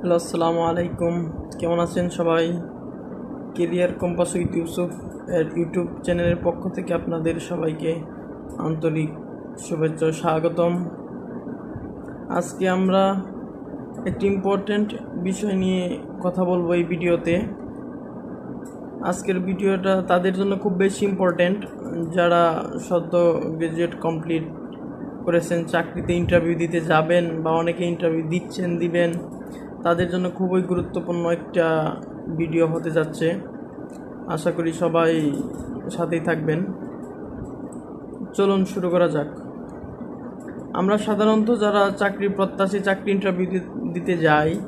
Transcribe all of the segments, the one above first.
Hello, আসসালামু আলাইকুম। কেমন আছেন সবাই? কেরিয়ার কম্পাস উইথ ইউসুফ এর ইউটিউব চ্যানেলের পক্ষ থেকে আপনাদের সবাইকে আন্তরিক শুভেচ্ছা স্বাগতম। আজকে আমরা একটি ইম্পর্ট্যান্ট বিষয় নিয়ে কথা বলব এই ভিডিওতে। আজকের ভিডিওটা তাদের জন্য খুব বেশি ইম্পর্ট্যান্ট যারা সদ্য গ্রাজুয়েট কমপ্লিট করেছেন, চাকরিতে ইন্টারভিউ দিতে যাবেন বা অনেকে ইন্টারভিউ দিচ্ছেন, দিবেন তাদের জন্য খুবই গুরুত্বপূর্ণ একটা ভিডিও হতে যাচ্ছে। আশা করি সবাই সাথেই থাকবেন। চলুন শুরু করা যাক। আমরা সাধারণত যারা চাকরি প্রত্যাশী, চাকরি ইন্টারভিউ দিতে যাই,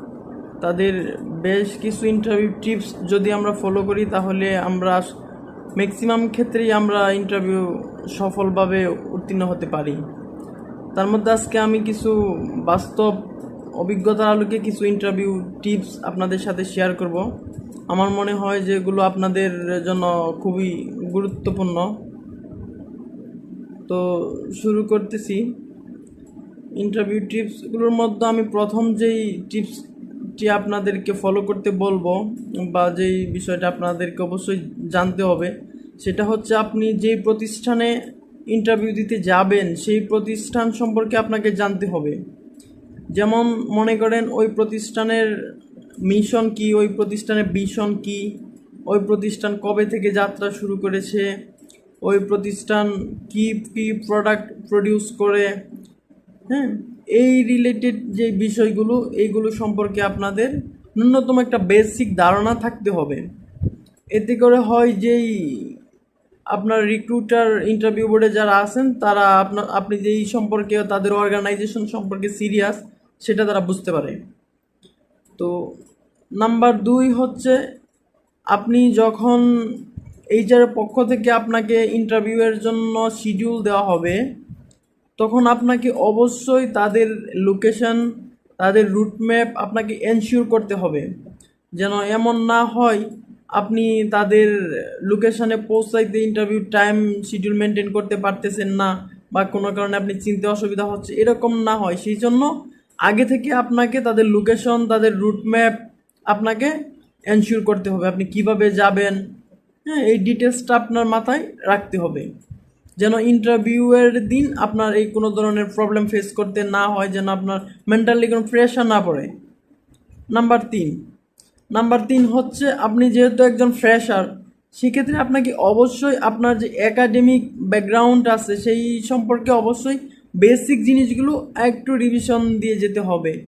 তাদের বেশ কিছু ইন্টারভিউ টিপস যদি আমরা ফলো করি, তাহলে আমরা ম্যাক্সিমাম ক্ষেত্রেই আমরা ইন্টারভিউ সফলভাবে উত্তীর্ণ হতে পারি। তার মধ্যে আজকে আমি কিছু বাস্তব অভিজ্ঞতার আলোকে কিছু ইন্টারভিউ টিপস আপনাদের সাথে শেয়ার করব। আমার মনে হয় যে এগুলো আপনাদের জন্য খুবই গুরুত্বপূর্ণ। তো শুরু করতেছি। ইন্টারভিউ টিপসগুলোর মধ্যে আমি প্রথম যেই টিপসটি আপনাদেরকে ফলো করতে বলব বা যেই বিষয়টা আপনাদেরকে অবশ্যই জানতে হবে, সেটা হচ্ছে আপনি যেই প্রতিষ্ঠানে ইন্টারভিউ দিতে যাবেন, সেই প্রতিষ্ঠান সম্পর্কে আপনাকে জানতে হবে। যেমন মনে করেন ওই প্রতিষ্ঠানের মিশন কি, ওই প্রতিষ্ঠানের ভিশন কি, ওই প্রতিষ্ঠান কবে থেকে যাত্রা শুরু করেছে, ওই প্রতিষ্ঠান কি কি প্রোডাক্ট প্রডিউস করে হ্যাঁ? এই রিলেটেড যে বিষয়গুলো, এইগুলো সম্পর্কে আপনাদের ন্যূনতম একটা বেসিক ধারণা থাকতে হবে। এতে করে হয় যেই আপনার রিক্রুটার ইন্টারভিউ বোর্ডে যারা আছেন, তারা আপনার আপনি যেই সম্পর্কে, তাদের অর্গানাইজেশন সম্পর্কে সিরিয়াস সেটা তারা বুঝতে পারে। তো নাম্বার দুই হচ্ছে, আপনি যখন এইচআর পক্ষ থেকে আপনাকে ইন্টারভিউয়ের জন্য শিডিউল দেওয়া হবে, তখন আপনাকে অবশ্যই তাদের লোকেশন তাদের রুট ম্যাপ আপনাকে এনশিওর করতে হবে। যেন এমন না হয়, আপনি তাদের লোকেশনে পৌঁছাইতে ইন্টারভিউ টাইম শিডিউল মেনটেন করতে পারতেছেন না, বা কোনো কারণে আপনি চিনতে অসুবিধা হচ্ছে, এরকম না হয়। সেই জন্য আগে থেকে আপনাকে তাদের লোকেশন তাদের রুট ম্যাপ আপনাকে এনশিওর করতে হবে। আপনি কীভাবে যাবেন হ্যাঁ এই ডিটেলসটা আপনার মাথায় রাখতে হবে। যেন ইন্টারভিউয়ের দিন আপনার এই কোনো ধরনের প্রবলেম ফেস করতে না হয়, যেন আপনার মেন্টালি কোনো প্রেশার না পড়ে। নাম্বার তিন। নাম্বার তিন হচ্ছে, আপনি যেহেতু একজন ফ্রেশার সেক্ষেত্রে আপনাকে অবশ্যই আপনার যে একাডেমিক ব্যাকগ্রাউন্ড আছে, সেই সম্পর্কে অবশ্যই বেসিক জিনিসগুলো একটু রিভিশন দিয়ে যেতে হবে।